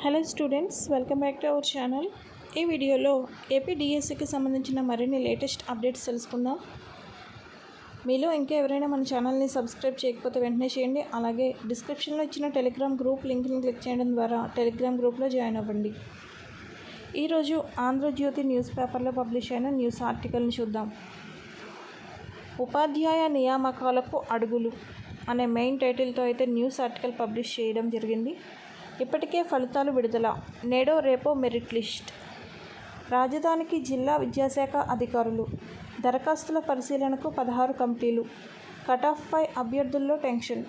Hello students welcome back to our channel. ఈ వీడియోలో AP డిఎస్సికి సంబంధించిన మరిన్ని లేటెస్ట్ అప్డేట్స్ తెలుసుకుందాం. మీలో ఇంకా ఎవరైనా మన ఛానల్ని సబ్స్క్రైబ్ చేయకపోతే వెంటనే చేయండి. అలాగే డిస్క్రిప్షన్లో ఇచ్చిన టెలిగ్రామ్ గ్రూప్ లింక్ని క్లిక్ చేయడం ద్వారా టెలిగ్రామ్ గ్రూప్లో జాయిన్ అవ్వండి. ఈరోజు ఆంధ్రజ్యోతి న్యూస్ పేపర్లో పబ్లిష్ అయిన న్యూస్ ఆర్టికల్ని చూద్దాం. ఉపాధ్యాయ నియామకాలకు అడుగులు అనే మెయిన్ టైటిల్తో అయితే న్యూస్ ఆర్టికల్ పబ్లిష్ చేయడం జరిగింది. ఇప్పటికే ఫలితాలు విడుదల. నేడో రేపో మెరిట్ లిస్ట్. రాజధానికి జిల్లా విద్యాశాఖ అధికారులు. దరఖాస్తుల పరిశీలనకు పదహారు కమిటీలు. కటాఫ్పై అభ్యర్థుల్లో టెన్షన్.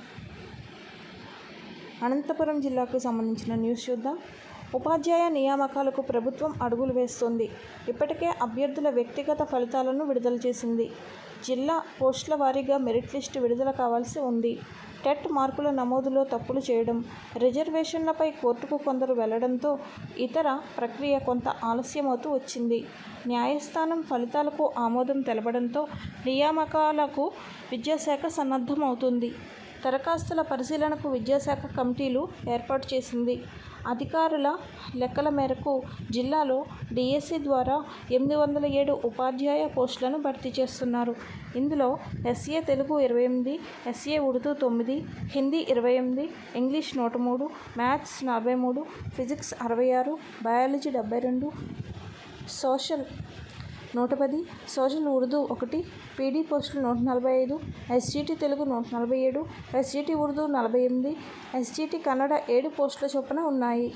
అనంతపురం జిల్లాకు సంబంధించిన న్యూస్ చూద్దాం. ఉపాధ్యాయ నియామకాలకు ప్రభుత్వం అడుగులు వేస్తోంది. ఇప్పటికే అభ్యర్థుల వ్యక్తిగత ఫలితాలను విడుదల చేసింది. జిల్లా పోస్టుల వారీగా మెరిట్ లిస్టు విడుదల కావాల్సి ఉంది. టెట్ మార్కుల నమోదులో తప్పులు చేయడం రిజర్వేషన్లపై కోర్టుకు కొందరు వెళ్ళడంతో ఇతర ప్రక్రియ కొంత ఆలస్యమవుతూ వచ్చింది. న్యాయస్థానం ఫలితాలకు ఆమోదం తెలపడంతో నియామకాలకు విద్యాశాఖ సన్నద్ధమవుతుంది. దరఖాస్తుల పరిశీలనకు విద్యాశాఖ కమిటీలు ఏర్పాటు చేసింది. అధికారుల లెక్కల మేరకు జిల్లాలో డిఎస్సి ద్వారా ఎనిమిది వందల ఏడు ఉపాధ్యాయ పోస్టులను భర్తీ చేస్తున్నారు. ఇందులో ఎస్ఏ తెలుగు ఇరవై ఎనిమిది ఎస్ఏ ఉర్దూ తొమ్మిది హిందీ ఇరవై ఎనిమిది ఇంగ్లీష్ నూట మూడు మ్యాథ్స్ నలభై మూడు ఫిజిక్స్ అరవై ఆరు బయాలజీ డెబ్బై రెండు సోషల్ నూట పది సోషల్ ఉర్దూ ఒకటి పీడీ పోస్టులు నూట నలభై ఐదు ఎస్జీటీ తెలుగు నూట నలభై ఏడు ఎస్జీటీ ఉర్దూ నలభై ఎనిమిది ఎస్జీటీ కన్నడ ఏడు పోస్టుల చొప్పున ఉన్నాయి.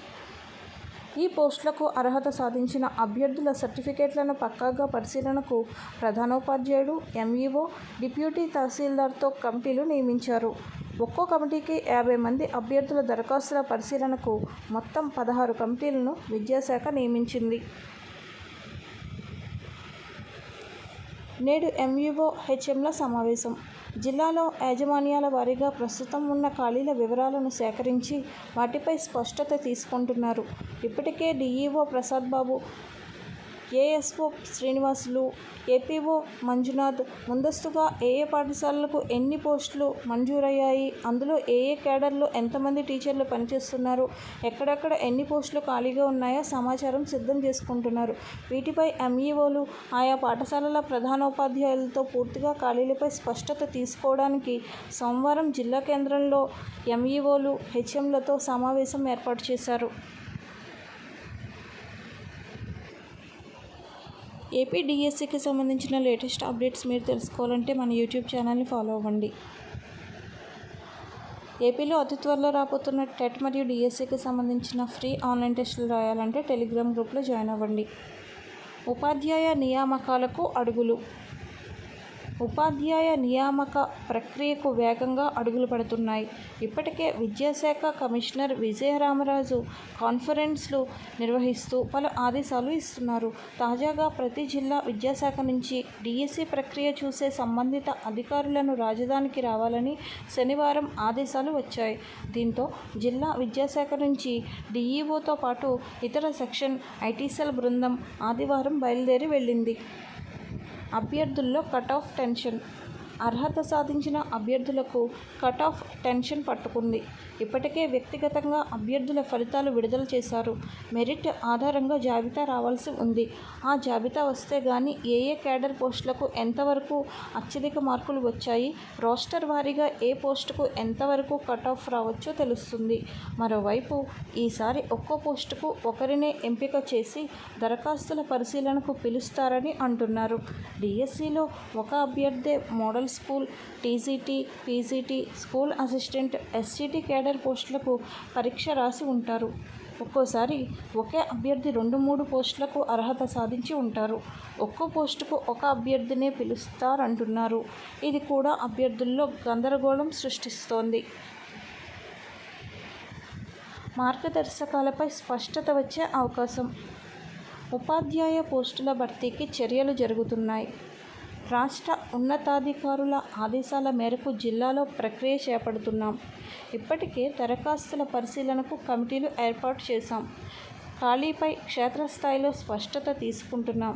ఈ పోస్టులకు అర్హత సాధించిన అభ్యర్థుల సర్టిఫికేట్లను పక్కాగా పరిశీలనకు ప్రధానోపాధ్యాయుడు ఎంఈఓ డిప్యూటీ తహసీల్దార్తో కమిటీలు నియమించారు. ఒక్కో కమిటీకి యాభై మంది అభ్యర్థుల దరఖాస్తుల పరిశీలనకు మొత్తం పదహారు కమిటీలను విద్యాశాఖ నియమించింది. నేడు ఎంఈఓ హెచ్ఎంల సమావేశం. జిల్లాలో యాజమాన్యాల వారీగా ప్రస్తుతం ఉన్న ఖాళీల వివరాలను సేకరించి వాటిపై స్పష్టత తీసుకుంటున్నారు. ఇప్పటికే DEO Prasad Babu ASO Srinivasulu APO Manjunath ముందస్తుగా ఏఏ పాఠశాలలకు ఎన్ని పోస్టులు మంజూరయ్యాయి? అందులో ఏఏ కేడర్లో ఎంతమంది టీచర్లు పనిచేస్తున్నారు? ఎక్కడెక్కడ ఎన్ని పోస్టులు ఖాళీగా ఉన్నాయో సమాచారం సిద్ధం చేసుకుంటున్నారు. వీటిపై ఎంఈఓలు ఆయా పాఠశాలల ప్రధానోపాధ్యాయులతో పూర్తిగా ఖాళీలపై స్పష్టత తీసుకోవడానికి సోమవారం జిల్లా కేంద్రంలో ఎంఈఓలు హెచ్ఎంలతో సమావేశం ఏర్పాటు చేశారు. ఏపీ డిఎస్సికి సంబంధించిన లేటెస్ట్ అప్డేట్స్ మీరు తెలుసుకోవాలంటే మన యూట్యూబ్ ఛానల్ని ఫాలో అవ్వండి. ఏపీలో అతి త్వరలో రాబోతున్న టెట్ మరియు డిఎస్సికి సంబంధించిన ఫ్రీ ఆన్లైన్ టెస్టులు రాయాలంటే టెలిగ్రామ్ గ్రూప్లో జాయిన్ అవ్వండి. ఉపాధ్యాయ నియామకాలకు అడుగులు. ఉపాధ్యాయ నియామక ప్రక్రియకు వేగంగా అడుగులు పడుతున్నాయి. ఇప్పటికే విద్యాశాఖ కమిషనర్ విజయరామరాజు కాన్ఫరెన్స్లు నిర్వహిస్తూ పలు ఆదేశాలు ఇస్తున్నారు. తాజాగా ప్రతి జిల్లా విద్యాశాఖ నుంచి డిఎస్సి ప్రక్రియ చూసే సంబంధిత అధికారులను రాజధానికి రావాలని శనివారం ఆదేశాలు వచ్చాయి. దీంతో జిల్లా విద్యాశాఖ నుంచి డిఈఓతో పాటు ఇతర సెక్షన్ ఐటీసెల్ బృందం ఆదివారం బయలుదేరి వెళ్ళింది. అభ్యర్థుల్లో కట్ ఆఫ్ టెన్షన్ అర్హత సాధించిన అభ్యర్థులకు కట్ ఆఫ్ టెన్షన్ పట్టుకుంది. ఇప్పటికే వ్యక్తిగతంగా అభ్యర్థుల ఫలితాలు విడుదల చేశారు. మెరిట్ ఆధారంగా జాబితా రావాల్సి ఉంది. ఆ జాబితా వస్తే కానీ ఏ ఏ క్యాడర్ పోస్టులకు ఎంతవరకు అత్యధిక మార్కులు వచ్చాయి రోస్టర్ వారీగా ఏ పోస్టుకు ఎంతవరకు కట్ ఆఫ్ రావచ్చో తెలుస్తుంది. మరోవైపు ఈసారి ఒక్కో పోస్టుకు ఒకరినే ఎంపిక చేసి దరఖాస్తుల పరిశీలనకు పిలుస్తారని అంటున్నారు. డిఎస్సిలో ఒక అభ్యర్థే model school TGT PGT school assistant SCT cadre పోస్టులకు పరీక్ష రాసి ఉంటారు. ఒక్కోసారి ఒకే అభ్యర్థి రెండు మూడు పోస్టులకు అర్హత సాధించి ఉంటారు. ఒక్కో పోస్టుకు ఒక అభ్యర్థినే పిలుస్తారంటున్నారు. ఇది కూడా అభ్యర్థుల్లో గందరగోళం సృష్టిస్తోంది. మార్గదర్శకాలపై స్పష్టత వచ్చే అవకాశం. ఉపాధ్యాయ పోస్టుల భర్తీకి చర్యలు జరుగుతున్నాయి. రాష్ట్ర ఉన్నతాధికారుల ఆదేశాల మేరకు జిల్లాలో ప్రక్రియ చేపడుతున్నాం. ఇప్పటికే దరఖాస్తుల పరిశీలనకు కమిటీలు ఏర్పాటు చేశాం. ఖాళీపై క్షేత్రస్థాయిలో స్పష్టత తీసుకుంటున్నాం.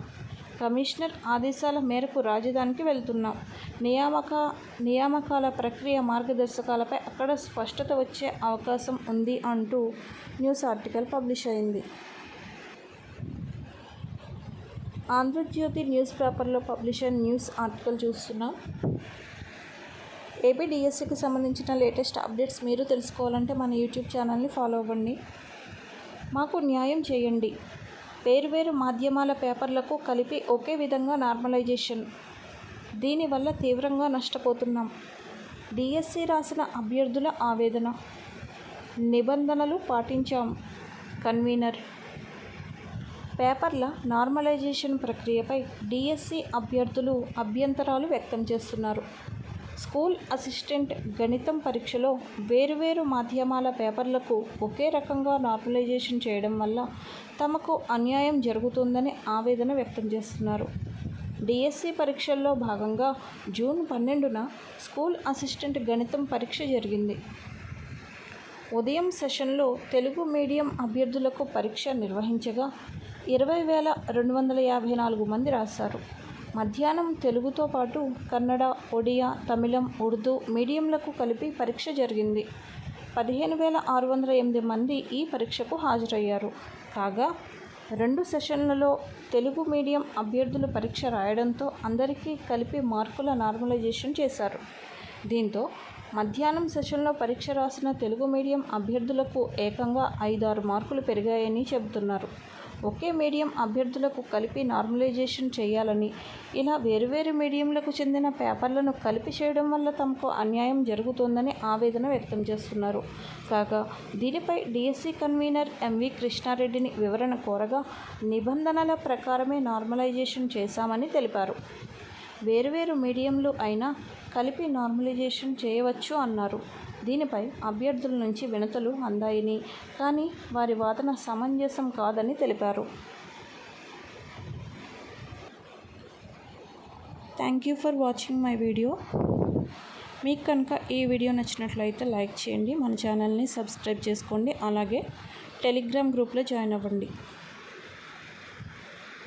కమిషనర్ ఆదేశాల మేరకు రాజధానికి వెళ్తున్నాం. నియామక నియామకాల ప్రక్రియ మార్గదర్శకాలపై అక్కడ స్పష్టత వచ్చే అవకాశం ఉంది అంటూ న్యూస్ ఆర్టికల్ పబ్లిష్ అయింది. ఆంధ్రజ్యోతి న్యూస్ పేపర్లో పబ్లిష్ అయిన న్యూస్ ఆర్టికల్ చూస్తున్నాం. ఏపీ డిఎస్సికి సంబంధించిన లేటెస్ట్ అప్డేట్స్ మీరు తెలుసుకోవాలంటే మన యూట్యూబ్ ఛానల్ని ఫాలో అవ్వండి. మాకు న్యాయం చేయండి. వేరువేరు మాధ్యమాల పేపర్లకు కలిపి ఒకే విధంగా నార్మలైజేషన్. దీనివల్ల తీవ్రంగా నష్టపోతున్నాం. డిఎస్సి రాసిన అభ్యర్థుల ఆవేదన. నిబంధనలు పాటించాం. కన్వీనర్ పేపర్ల నార్మలైజేషన్ ప్రక్రియపై డిఎస్సి అభ్యర్థులు అభ్యంతరాలు వ్యక్తం చేస్తున్నారు. స్కూల్ అసిస్టెంట్ గణితం పరీక్షలో వేరువేరు మాధ్యమాల పేపర్లకు ఒకే రకంగా నార్మలైజేషన్ చేయడం వల్ల తమకు అన్యాయం జరుగుతుందని ఆవేదన వ్యక్తం చేస్తున్నారు. డిఎస్సి పరీక్షల్లో భాగంగా జూన్ పన్నెండున స్కూల్ అసిస్టెంట్ గణితం పరీక్ష జరిగింది. ఉదయం సెషన్లో తెలుగు మీడియం అభ్యర్థులకు పరీక్ష నిర్వహించగా ఇరవై వేల రెండు వందల యాభై నాలుగు మంది రాశారు. మధ్యాహ్నం తెలుగుతో పాటు కన్నడ ఒడియా తమిళం ఉర్దూ మీడియంలకు కలిపి పరీక్ష జరిగింది. పదిహేను వేల ఆరు వందల ఎనిమిది మంది ఈ పరీక్షకు హాజరయ్యారు. కాగా రెండు సెషన్లలో తెలుగు మీడియం అభ్యర్థులు పరీక్ష రాయడంతో అందరికీ కలిపి మార్కుల నార్మలైజేషన్ చేశారు. దీంతో మధ్యాహ్నం సెషన్లో పరీక్ష రాసిన తెలుగు మీడియం అభ్యర్థులకు ఏకంగా ఐదారు మార్కులు పెరిగాయని చెబుతున్నారు. ఒకే మీడియం అభ్యర్థులకు కలిపి నార్మలైజేషన్ చేయాలని ఇలా వేరువేరు మీడియంలకు చెందిన పేపర్లను కలిపి చేయడం వల్ల తమకు అన్యాయం జరుగుతోందని ఆవేదన వ్యక్తం చేస్తున్నారు. కాగా దీనిపై డిఎస్సి కన్వీనర్ ఎంవి కృష్ణారెడ్డిని వివరణ కోరగా నిబంధనల ప్రకారమే నార్మలైజేషన్ చేశామని తెలిపారు. వేరువేరు మీడియంలు అయినా కలిపి నార్మలైజేషన్ చేయవచ్చు అన్నారు. దీనిపై అభ్యర్థుల నుంచి వినతులు అందాయని కానీ వారి వాదన సమంజసం కాదని తెలిపారు. Thank you for watching my video. మీకు కనుక ఈ వీడియో నచ్చినట్లయితే లైక్ చేయండి మన ఛానల్ని సబ్స్క్రైబ్ చేసుకోండి అలాగే టెలిగ్రామ్ గ్రూప్లో జాయిన్ అవ్వండి.